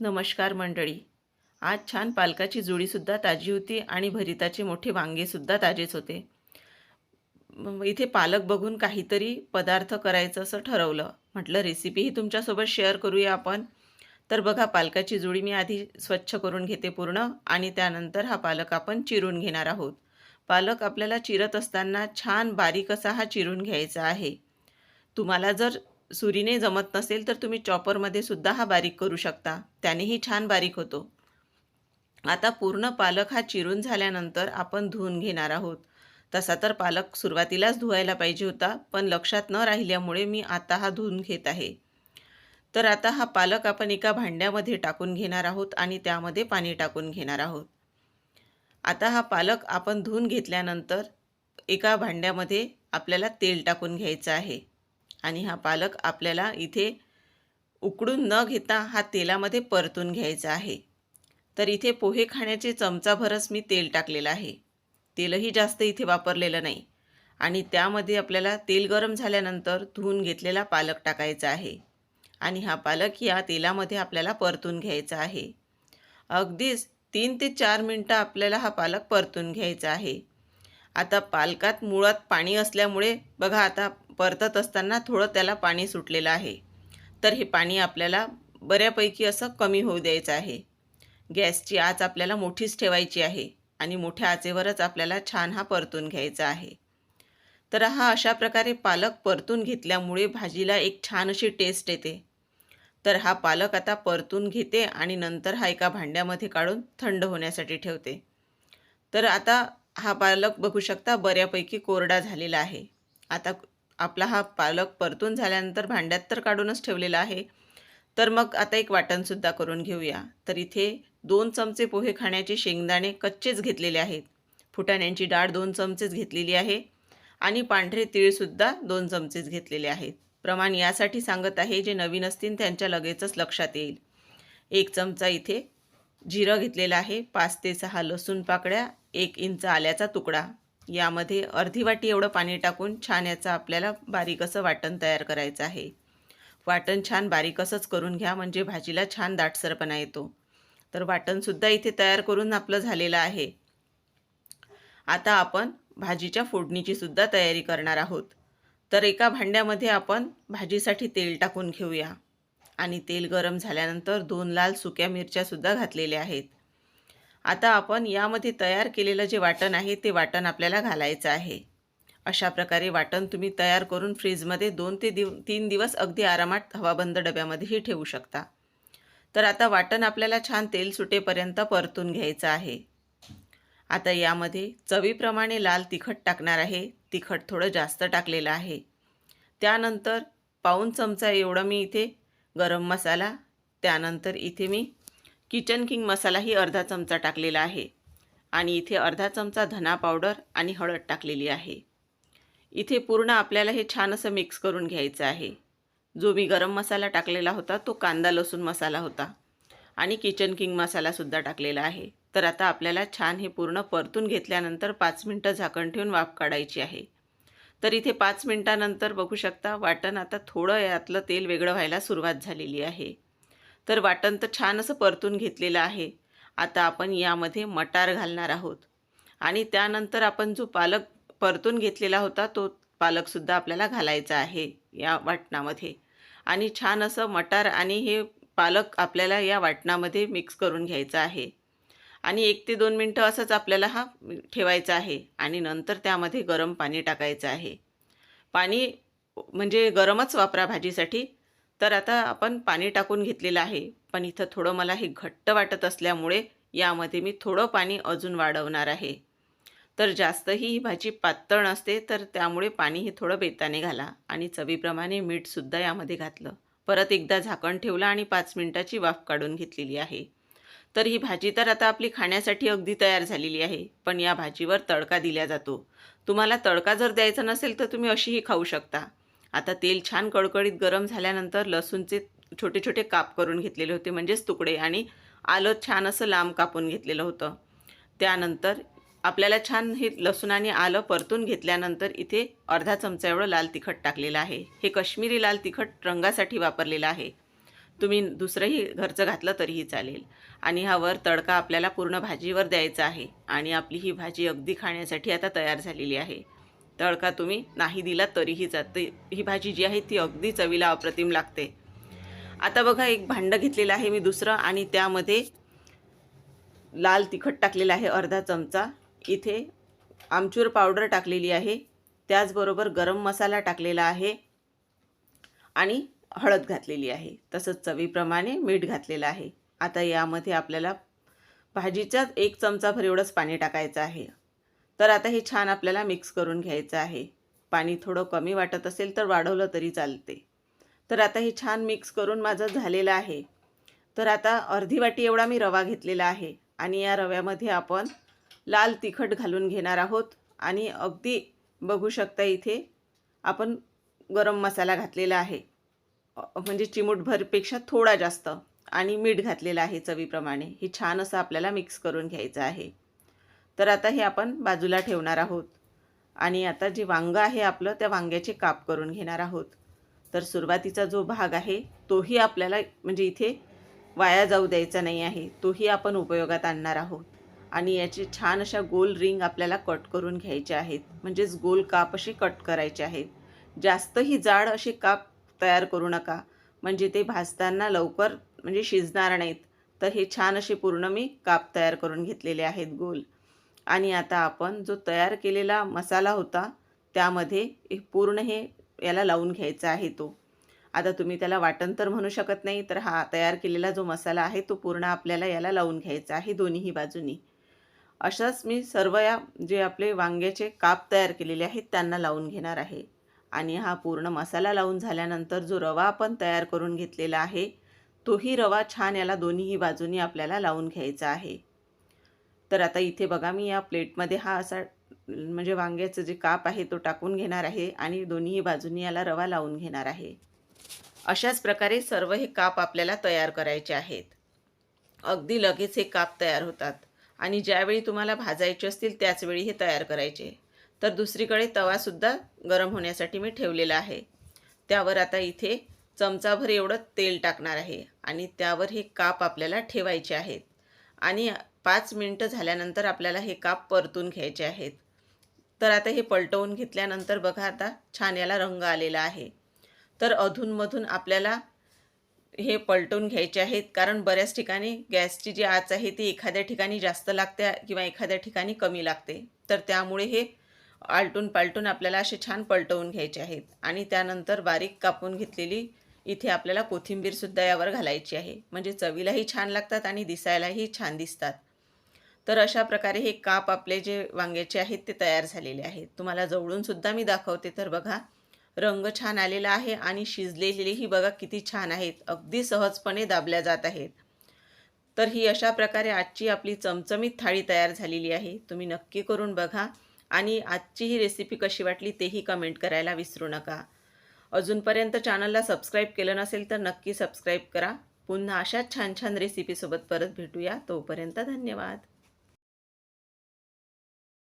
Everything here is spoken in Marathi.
नमस्कार मंडळी. आज छान पालकाची जुडीसुद्धा ताजी होती आणि भरिताचे मोठे वांगेसुद्धा ताजेच होते. इथे पालक बघून काहीतरी पदार्थ करायचं असं ठरवलं. म्हटलं रेसिपीही तुमच्यासोबत शेअर करूया आपण. तर बघा पालकाची जुडी मी आधी स्वच्छ करून घेते पूर्ण आणि त्यानंतर हा पालक आपण चिरून घेणार आहोत. पालक आपल्याला चिरत असताना छान बारीक असा हा चिरून घ्यायचा आहे. तुम्हाला जर सुरीने जमत नसेल तर तुम्ही चॉपरमध्ये सुद्धा हा बारीक करू शकता. त्यानेही छान बारीक होतो. आता पूर्ण पालक हा चिरून झाल्यानंतर आपण धुवून घेणार आहोत. तसा तर पालक सुरुवातीलाच धुवायला पाहिजे होता पण लक्षात न राहिल्यामुळे मी आता हा धुवून घेत आहे. तर आता हा पालक आपण एका भांड्यामध्ये टाकून घेणार आहोत आणि त्यामध्ये पाणी टाकून घेणार आहोत. आता हा पालक आपण धुवून घेतल्यानंतर एका भांड्यामध्ये आपल्याला तेल टाकून घ्यायचं आहे. आणि हा पालक आपल्याला इथे उकडून न घेता हा तेलामध्ये परतून घ्यायचा आहे. तर इथे पोहे खाण्याचे चमचाभरच मी तेल टाकलेलं आहे. तेलही जास्त इथे वापरलेलं नाही. आणि त्यामध्ये आपल्याला तेल गरम झाल्यानंतर धुवून घेतलेला पालक टाकायचा आहे. आणि हा पालक या तेलामध्ये आपल्याला परतून घ्यायचा आहे. अगदीच तीन ते चार मिनटं आपल्याला हा पालक परतून घ्यायचा आहे. आता पालकात मुळात पाणी असल्यामुळे बघा आता परतत असताना थोडं त्याला पाणी सुटलेलं आहे. तर हे पाणी आपल्याला बऱ्यापैकी असं कमी होऊ द्यायचं आहे. गॅसची आच आपल्याला मोठीच ठेवायची आहे आणि मोठ्या आचेवरच आपल्याला छान हा परतून घ्यायचा आहे. तर हा अशा प्रकारे पालक परतून घेतल्यामुळे भाजीला एक छान अशी टेस्ट येते. तर हा पालक आता परतून घेते आणि नंतर हा एका भांड्यामध्ये काढून थंड होण्यासाठी ठेवते. तर आता हा पालक बघू शकता बऱ्यापैकी कोरडा झालेला आहे. आता आपला हा पालक परतून झाल्यानंतर भांड्यात तर काढूनच ठेवलेला आहे. तर मग आता एक वाटणसुद्धा करून घेऊया. तर इथे दोन चमचे पोहे खाण्याचे शेंगदाणे कच्चेच घेतलेले आहेत. फुटाण्यांची डाळ दोन चमचेच घेतलेली आहे. आणि पांढरे तीळसुद्धा दोन चमचेच घेतलेले आहेत. प्रमाण यासाठी सांगत आहे जे नवीन असतील त्यांच्या लगेचच लक्षात येईल. एक चमचा इथे जिरं घेतलेलं आहे. पाच ते सहा लसूण पाकळ्या एक इंच आल्याचा तुकडा. यामध्ये अर्धी वाटी एवढं पाणी टाकून छान याचं आपल्याला बारीक असं वाटण तयार करायचं आहे. वाटण छान बारीक असंच करून घ्या म्हणजे भाजीला छान दाटसरपणा येतो. तर वाटणसुद्धा इथे तयार करून आपलं झालेलं आहे. आता आपण भाजीच्या फोडणीची सुद्धा तयारी करणार आहोत. तर एका भांड्यामध्ये आपण भाजीसाठी तेल टाकून घेऊया. आणि तेल गरम झाल्यानंतर दोन लाल सुक्या मिरच्यासुद्धा घातलेल्या आहेत. आता आपण यामध्ये तयार केलेलं जे वाटण आहे ते वाटण आपल्याला घालायचं आहे. अशा प्रकारे वाटण तुम्ही तयार करून फ्रीजमध्ये दोन ते दिव तीन दिवस अगदी आरामात हवाबंद डब्यामध्येही ठेवू शकता. तर आता वाटण आपल्याला छान तेल सुटेपर्यंत परतून घ्यायचं आहे. आता यामध्ये चवीप्रमाणे लाल तिखट टाकणार आहे. तिखट थोडं जास्त टाकलेलं आहे. त्यानंतर पाऊन चमचा एवढं मी इथे गरम मसाला त्यानंतर इथे मी किचन किंग मसालाही अर्धा चमचा टाकलेला आहे. आणि इथे अर्धा चमचा धना पावडर आणि हळद टाकलेली आहे. इथे पूर्ण आपल्याला हे छान असं मिक्स करून घ्यायचं आहे. जो मी गरम मसाला टाकलेला होता तो कांदा लसूण मसाला होता. आणि किचन किंग मसालासुद्धा टाकलेला आहे. तर आता आपल्याला छान हे पूर्ण परतून घेतल्यानंतर पाच मिनटं झाकण ठेवून वाफ काढायची आहे. तर इथे पाच मिनटानंतर बघू शकता वाटण आता थोडं यातलं तेल वेगळं व्हायला सुरुवात झालेली आहे. तर वाटण तर छान असं परतून घेतलेलं आहे. आता आपण यामध्ये मटार घालणार आहोत. आणि त्यानंतर आपण जो पालक परतून घेतलेला होता तो पालकसुद्धा आपल्याला घालायचा आहे या वाटणामध्ये. आणि छान असं मटार आणि हे पालक आपल्याला या वाटणामध्ये मिक्स करून घ्यायचं आहे. आणि एक ते दोन मिनटं असंच आपल्याला हा ठेवायचा आहे आणि नंतर त्यामध्ये गरम पाणी टाकायचं आहे. पाणी म्हणजे गरमच वापरा भाजीसाठी. तर आता आपण पाणी टाकून घेतलेलं आहे. पण इथं थोडं मला हे घट्ट वाटत असल्यामुळे यामध्ये मी थोडं पाणी अजून वाढवणार आहे. तर जास्तही ही भाजी पातळ नसते तर त्यामुळे पाणी हे थोडं बेताने घाला. आणि चवीप्रमाणे मीठसुद्धा यामध्ये घातलं. परत एकदा झाकण ठेवलं आणि पाच मिनटाची वाफ काढून घेतलेली आहे. तर ही भाजी तर आता आपली खाण्यासाठी अगदी तयार झालेली आहे पण या भाजीवर तडका दिला जातो. तुम्हाला तडका जर द्यायचा नसेल तर तुम्ही अशीही खाऊ शकता. आता तेल छान कडकडीत गरम झाल्यानंतर लसूणचे छोटे छोटे काप करून घेतलेले होते म्हणजेच तुकडे आणि आलं छान असं लांब कापून घेतलेलं होतं. त्यानंतर आपल्याला छान हे लसूण आणि आलं परतून घेतल्यानंतर इथे अर्धा चमचा एवढं लाल तिखट टाकलेलं आहे. हे कश्मीरी लाल तिखट रंगासाठी वापरलेलं आहे. तुम्ही दुसरंही घरचं घातलं तरीही चालेल. आणि हा वर तडका आपल्याला पूर्ण भाजीवर द्यायचा आहे. आणि आपली ही भाजी अगदी खाण्यासाठी आता तयार झालेली आहे. तडका तुम्ही नाही दिला तरीही जाते. ही भाजी जी आहे ती अगदी चवीला अप्रतिम लागते. आता बघा एक भांडं घेतलेलं आहे मी दुसरं आणि त्यामध्ये लाल तिखट टाकलेलं आहे अर्धा चमचा. इथे आमचूर पावडर टाकलेली आहे. त्याचबरोबर गरम मसाला टाकलेला आहे आणि हळद घातलेली आहे. तसंच चवीप्रमाणे मीठ घातलेलं आहे. आता यामध्ये आपल्याला भाजीच्याच एक चमचाभर एवढंच पाणी टाकायचं आहे. तर आता हे छान आपल्याला मिक्स करून घ्यायचं आहे. पाणी थोडं कमी वाटत असेल तर वाढवलं तरी चालते. तर आता हे छान मिक्स करून माझं झालेलं आहे. तर आता अर्धी वाटी एवढा मी रवा घेतलेला आहे आणि या रव्यामध्ये आपण लाल तिखट घालून घेणार आहोत. आणि अगदी बघू शकता इथे आपण गरम मसाला घातलेला आहे. म्हणजे चिमूटभरपेक्षा थोडा जास्त आणि मीठ घातलेलं आहे चवीप्रमाणे. हे छान असं आपल्याला मिक्स करून घ्यायचं आहे. तर आता हे आपण बाजूला ठेवणार आहोत. आणि आता जे वांगं आहे आपलं त्या वांग्याचे काप करून घेणार आहोत. तर सुरुवातीचा जो भाग आहे तोही आपल्याला म्हणजे इथे वाया जाऊ द्यायचा नाही आहे. तोही आपण उपयोगात आणणार आहोत. आणि याचे छान अशा गोल रिंग आपल्याला कट करून घ्यायचे आहेत. म्हणजेच गोल काप असे कट करायचे आहेत. जास्तही जाड असे काप तयार करू नका. म्हणजे ते भाजताना लवकर म्हणजे शिजणार नाहीत. तर हे छान असे पूर्ण मी काप तयार करून घेतलेले आहेत गोल. आणि आता आपण जो तयार केलेला मसाला होता त्यामध्ये पूर्ण हे याला लावून घ्यायचा आहे तो. आता तुम्ही त्याला वाटण तर म्हणू शकत नाही तर हा तयार केलेला जो मसाला आहे तो पूर्ण आपल्याला याला लावून घ्यायचा आहे दोन्हीही बाजूनी. अशाच मी सर्व या जे आपले वांग्याचे काप तयार केलेले आहेत त्यांना लावून घेणार आहे. आणि हा पूर्ण मसाला लावून झाल्यानंतर जो रवा आपण तयार करून घेतलेला आहे तोही रवा छान याला दोन्हीही बाजूनी आपल्याला लावून घ्यायचा आहे. तर आता इथे बघा मी या प्लेटमध्ये हा असा म्हणजे वांग्याचं जे काप आहे तो टाकून घेणार आहे आणि दोन्हीही बाजूनी याला रवा लावून घेणार आहे. अशाच प्रकारे सर्व हे काप आपल्याला तयार करायचे आहेत. अगदी लगेच हे काप तयार होतात आणि ज्यावेळी तुम्हाला भाजायचे असतील त्याचवेळी हे तयार करायचे. तर दुसरीकडे तवासुद्धा गरम होण्यासाठी मी ठेवलेला आहे. त्यावर आता इथे चमचाभर एवढं तेल टाकणार आहे आणि त्यावर हे काप आपल्याला ठेवायचे आहेत. आणि पाच मिनटं झाल्यानंतर आपल्याला हे काप परतून घ्यायचे आहेत. तर आता हे पलटवून घेतल्यानंतर बघा आता छान याला रंग आलेला आहे. तर अधूनमधून आपल्याला हे पलटवून घ्यायचे आहेत. कारण बऱ्याच ठिकाणी गॅसची जी आच आहे ती एखाद्या ठिकाणी जास्त लागते किंवा एखाद्या ठिकाणी कमी लागते. तर त्यामुळे हे आलटून पालटून आपल्याला असे छान पलटवून घ्यायचे आहेत. आणि त्यानंतर बारीक कापून घेतलेली इथे आपल्याला कोथिंबीरसुद्धा यावर घालायची आहे. म्हणजे चवीलाही छान लागतात आणि दिसायलाही छान दिसतात. तर अशा प्रकारे हे काप आपले जे वांग्याचे आहेत ते तयार झालेले आहेत. तुम्हाला जवळूनसुद्धा मी दाखवते तर बघा रंग छान आलेला आहे आणि शिजलेलेही बघा किती छान आहेत. अगदी सहजपणे दाबल्या जात आहेत. तर ही अशा प्रकारे आजची आपली चमचमीत थाळी तयार झालेली आहे. तुम्ही नक्की करून बघा आणि आजची ही रेसिपी कशी वाटली तेही कमेंट करायला विसरू नका. अजूनपर्यंत चॅनलला सबस्क्राईब केलं नसेल तर नक्की सबस्क्राईब करा. पुन्हा अशाच छान छान रेसिपीसोबत परत भेटूया. तोपर्यंत धन्यवाद.